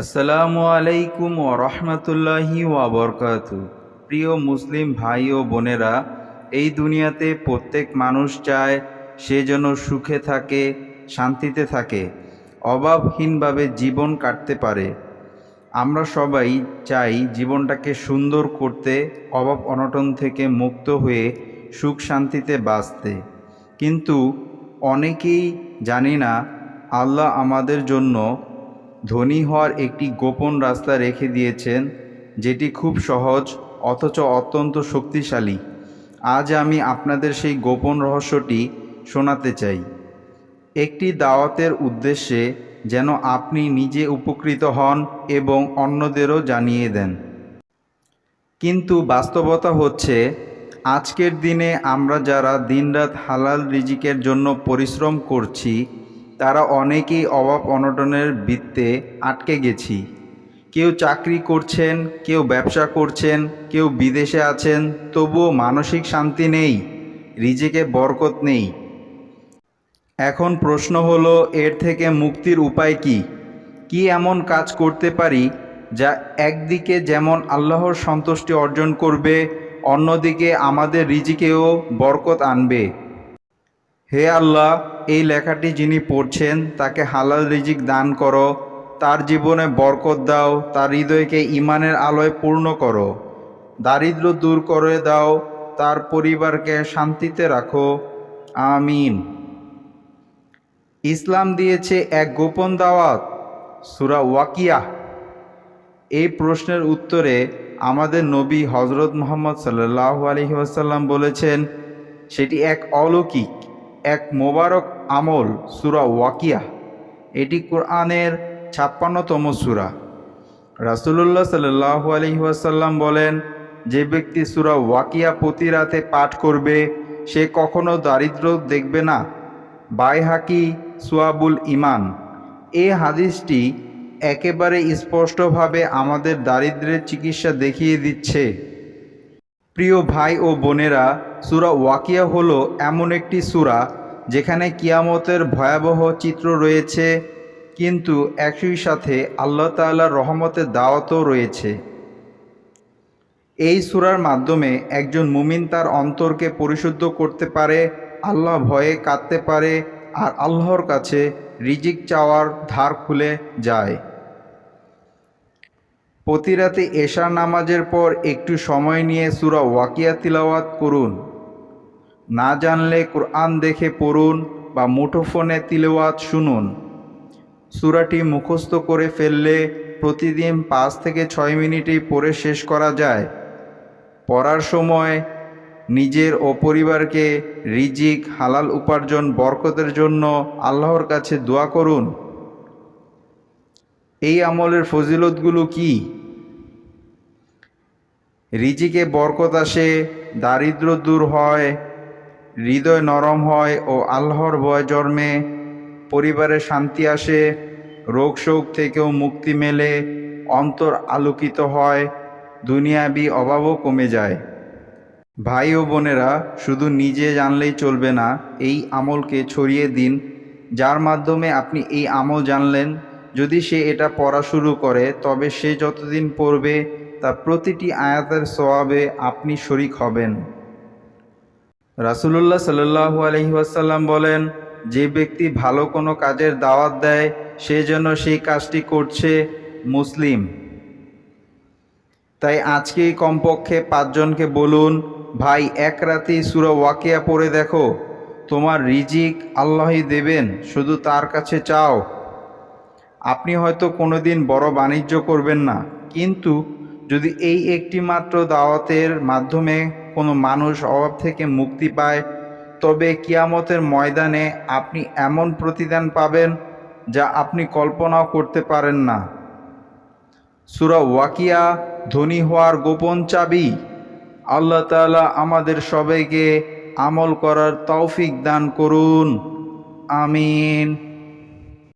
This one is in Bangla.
আসসালামু আলাইকুম ওরহমতুল্লাহি ওয়াবরকাত প্রিয় মুসলিম ভাই ও বোনেরা, এই দুনিয়াতে প্রত্যেক মানুষ চায় সে যেন সুখে থাকে, শান্তিতে থাকে, অভাবহীনভাবে জীবন কাটতে পারে। আমরা সবাই চাই জীবনটাকে সুন্দর করতে, অভাব অনটন থেকে মুক্ত হয়ে সুখ শান্তিতে বাঁচতে। কিন্তু অনেকেই জানি না, আল্লাহ আমাদের জন্য ধনী হওয়ার একটি গোপন রাস্তা রেখে দিয়েছেন, যেটি খুব সহজ, অথচ অত্যন্ত শক্তিশালী। আজ আমি আপনাদের সেই গোপন রহস্যটি শোনাতে চাই। একটি দাওয়াতের উদ্দেশ্যে যেন আপনি নিজে উপকৃত হন এবং অন্যদেরও জানিয়ে দেন। কিন্তু বাস্তবতা হচ্ছে, আজকের দিনে আমরা যারা দিনরাত হালাল রিজিকের জন্য পরিশ্রম করছি তারা অনেকেই অভাব অনটনের বৃত্তে আটকে গেছি। কেউ চাকরি করছেন, কেউ ব্যবসা করছেন, কেউ বিদেশে আছেন, তবুও মানসিক শান্তি নেই, রিজেকে বরকত নেই। এখন প্রশ্ন হলো, এর থেকে মুক্তির উপায় কি? কি এমন কাজ করতে পারি যা একদিকে যেমন আল্লাহর সন্তুষ্টি অর্জন করবে, অন্যদিকে আমাদের রিজিকেও বরকত আনবে? হে আল্লাহ, এই লেখাটি যিনি পড়ছেন, তাকে হালাল রিজিক দান করো, তার জীবনে বরকত দাও, তার হৃদয়কে ইমানের আলোয় পূর্ণ করো দারিদ্র দূর করে দাও, তার পরিবারকে শান্তিতে রাখো, আমিন। ইসলাম দিয়েছে এক গোপন দাওয়াত, সুরা ওয়াকিয়া। এই প্রশ্নের উত্তরে আমাদের নবী হজরত মোহাম্মদ সাল্লাহ আলহি আসাল্লাম বলেছেন, সেটি এক অলৌকিক। এক মোবারক আমল সুরা ওয়াকিয়া। এটি কোরআনের ছাপ্পান্নতম সুরা। রাসুলুল্লাহ সাল্লাহ আলহিহাসাল্লাম বলেন, যে ব্যক্তি সুরা ওয়াকিয়া প্রতি রাতে পাঠ করবে, সে কখনো দারিদ্র দেখবে না। বাইহাকি সুয়াবুল ইমান এই হাদিসটি একেবারে স্পষ্টভাবে আমাদের দারিদ্রের চিকিৎসা দেখিয়ে দিচ্ছে। প্রিয় ভাই ও বোনেরা, সুরা ওয়াকিয়া হলো এমন একটি সুরা যেখানে কিয়ামতের ভয়াবহ চিত্র রয়েছে, কিন্তু একই সাথে আল্লাহ তাল্লাহর রহমতের দাওয়াতও রয়েছে। এই সুরার মাধ্যমে একজন মুমিন তার অন্তরকে পরিশুদ্ধ করতে পারে, আল্লাহ ভয়ে কাঁদতে পারে, আর আল্লাহর কাছে রিজিক চাওয়ার ধার খুলে যায়। প্রতি রাতে এশার নামাজের পর একটু সময় নিয়ে সুরা ওয়াকিয়া তিলাওয়াত করুন। না জানলে কোরআন দেখে পড়ুন বা মুঠোফোনে তিলাওয়াত শুনুন। সুরাটি মুখস্থ করে ফেললে প্রতিদিন পাঁচ থেকে ছয় মিনিটেই পড়ে শেষ করা যায়। পড়ার সময় নিজের ও পরিবারকে রিজিক, হালাল উপার্জন, বরকতের জন্য আল্লাহর কাছে দোয়া করুন। এই আমলের ফজিলতগুলো কি? রিজিকে বরকত আসে, দারিদ্র দূর হয়, হৃদয় নরম হয় ও আল্লাহর ভয় জন্মে, পরিবারে শান্তি আসে রোগ শোক থেকেও মুক্তি মেলে, অন্তর আলোকিত হয়, দুনিয়াবি অভাবও কমে যায়। ভাই ও বোনেরা, শুধু নিজে জানলেই চলবে না, এই আমলকে ছড়িয়ে দিন, যার মাধ্যমে আপনি এই আমল জানলেন যদি সে এটা পড়া শুরু করে, তবে সে যতদিন পড়বে তা প্রতিটি আয়াতের সওয়াবে আপনি শরিক হবেন। রাসুলুল্লাহ সাল্লু আলহিহাসাল্লাম বলেন, যে ব্যক্তি ভালো কোনো কাজের দাওয়াত দেয়, সে যেন সেই কাজটি করছে মুসলিম। তাই আজকেই কমপক্ষে পাঁচজনকে বলুন, ভাই, এক রাতেই সুরা ওয়াকিয়া পড়ে দেখো। তোমার রিজিক আল্লাহই দেবেন, শুধু তার কাছে চাও। আপনি হয়তো কোনোদিন বড় বাণিজ্য করবেন না, কিন্তু যদি এই একটি মাত্র দাওয়াতের মাধ্যমে কোনো মানুষ অভাব থেকে মুক্তি পায়, তবে কিয়ামতের ময়দানে আপনি এমন প্রতিদান পাবেন যা আপনি কল্পনাও করতে পারেন না। সুরা ওয়াকিয়া ধনী হওয়ার গোপন চাবি, আল্লাহ তালা আমাদের সবাইকে আমল করার তৌফিক দান করুন। আমিন।